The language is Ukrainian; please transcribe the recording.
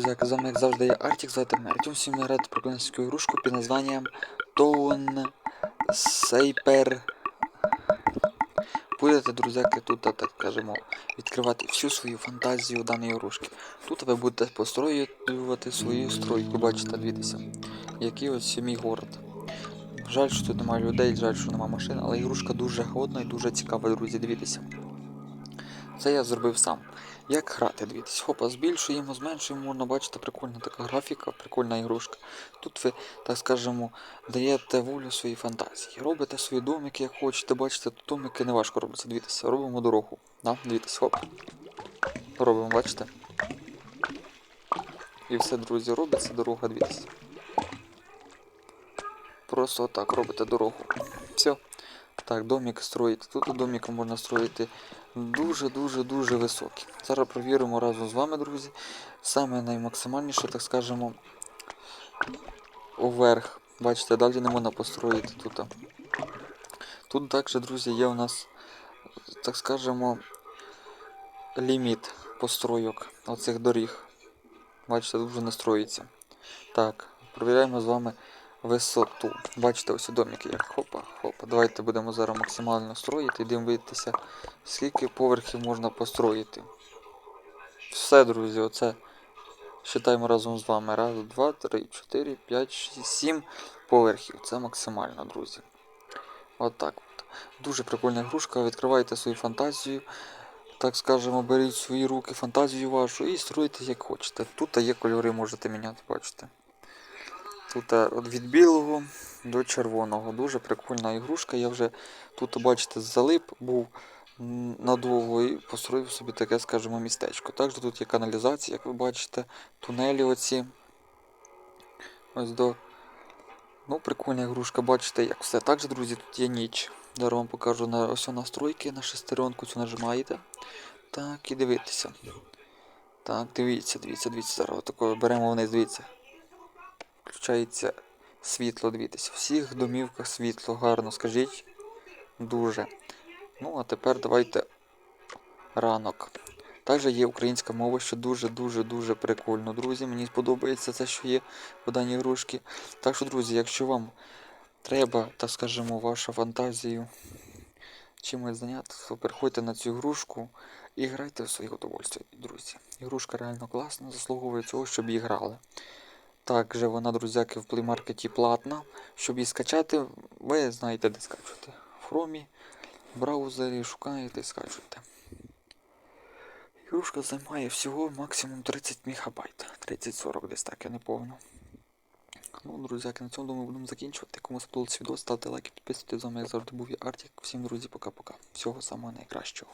Друзяки, з вами як завжди я Артік, звати мене Артем, всім я радий ігрушку під названням Town Saper. Будете, друзяки, тут, так скажемо, відкривати всю свою фантазію даної ігрушки. Тут ви будете построювати свою стройку, бачите, дивіться, який ось мій город. Жаль, що тут немає людей, жаль, що немає машин, але ігрушка дуже годна і дуже цікава, друзі, дивіться. Це я зробив сам. Як грати, дивіться, хопа, збільшуємо, зменшуємо, можна бачити, прикольна така графіка, прикольна ігрушка. Тут ви, так скажемо, даєте волю своїй фантазії. Робите свої домики, як хочете, бачите, тут домики не важко робиться. Дивіться, робимо дорогу. Да? Дивіться, хоп. Робимо, бачите? І все, друзі, робиться дорога, дивіться. Просто отак робите дорогу. Все. Так, домик строїти. Тут домик можна строїти дуже-дуже-дуже високі. Зараз провіримо разом з вами, друзі. Саме наймаксимальніше, так скажемо, уверх. Бачите, далі не можна построїти тут. Тут також, друзі, є у нас, так скажемо, ліміт постройок оцих доріг. Бачите, дуже не строїться. Так, провіряємо з вами висоту. Бачите, ось домик як хопа, хопа. Давайте будемо зараз максимально строїти і дивитися, скільки поверхів можна построїти. Все, друзі, оце считаємо разом з вами. Раз, два, три, чотири, п'ять, шість, сім поверхів. Це максимально, друзі. Отак от, Дуже прикольна ігрушка. Відкривайте свою фантазію. Так скажемо, беріть свої руки фантазію вашу і строїте як хочете. Тут є кольори, можете міняти, бачите. Тут е, від білого до червоного. Дуже прикольна ігрушка. Я вже тут, бачите, залип був надовго і построїв собі таке, скажімо, містечко. Також тут є каналізація, як ви бачите, тунелі оці. Ось до. Ну, прикольна ігрушка, бачите, як все. Також, друзі, тут є ніч. Зараз вам покажу на ось настройки, на шестеренку цю нажимаєте. Так, і дивитися. Так, дивіться, дивіться, дивіться. Зараз отако беремо вниз, дивіться. Включається світло, дивіться. Всіх домівках світло, гарно, скажіть. Дуже. Ну, а тепер давайте ранок. Також є українська мова, що дуже-дуже-дуже прикольно, друзі. Мені сподобається це, що є в даній ігрушці. Так що, друзі, якщо вам треба, так скажемо, ваша фантазію чимось зайняти, то переходьте на цю ігрушку і грайте в своє удовольствие, друзі. Ігрушка реально класна, заслуговує цього, щоб її грали. Також вона, друзяки, в плеймаркеті платна. Щоб її скачати, ви знаєте, де скачувати. В хромі, в браузері шукаєте скачуєте. Ігрушка займає всього максимум 30 МБ. 30-40 десь так, я не помню. Ну, друзяки, на цьому думаю, будемо закінчувати. Кому сподобався відео, ставте лайки, підписуйтесь з вами, як завжди був я Артік. Всім, друзі, пока-пока. Всього самого найкращого.